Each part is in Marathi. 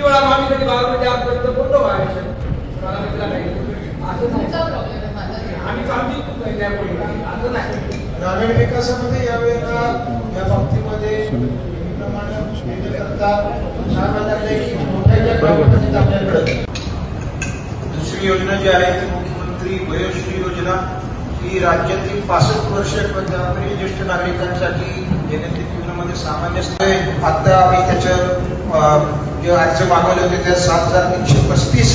मामी कधी बारामध्ये आजपर्यंत बोलतो महाराष्ट्र नाही. असं नाही. आम्ही चालती असं नाही. ग्रामीण विकासामध्ये यावेळेला या बाबतीमध्ये दुसरी योजना जी आहे ती मुख्यमंत्री वयोश्री योजना. ही राज्यातील पासष्ट वर्ष पर्यंत ज्येष्ठ नागरिकांसाठी दैनंदिन जीवनामध्ये सामान्य आता आम्ही त्याचं जे अर्ज मागवले होते त्या सात हजार तीनशे पस्तीस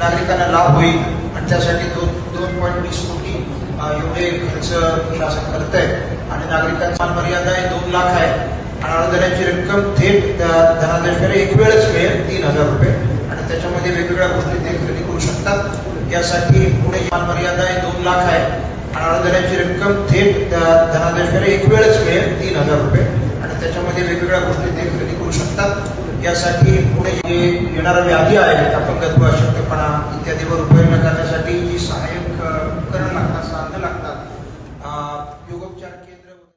नागरिकांना लाभ होईल. आणि त्यासाठी दोन दोन पॉईंट वीस कोटी एवढे खर्च शासन करत आहे आणि नागरिकांचा मर्यादा आहे दोन लाख आहे. आणि अनुदानाची रक्कम थेट धनादेशकडे एक वेळच मिळेल तीन हजार रुपये. आणि त्याच्यामध्ये वेगवेगळ्या गोष्टी ते खरेदी करू शकतात. यासाठी पुणे मर्यादा आहे दोन लाख आहे. अनुदानाची रक्कम थेट धनादेशकडे एक वेळच मिळेल तीन हजार रुपये. आणि त्याच्यामध्ये वेगवेगळ्या गोष्टी ते खरेदी करू शकतात. यासाठी पुणे जे येणाऱ्या व्याधी आहेत अपंगत्व अशक्तपणा इत्यादीवर उपाययोजना करण्यासाठी जी सहाय्यक उपकरण लागतात साधनं लागतात. योगोपचार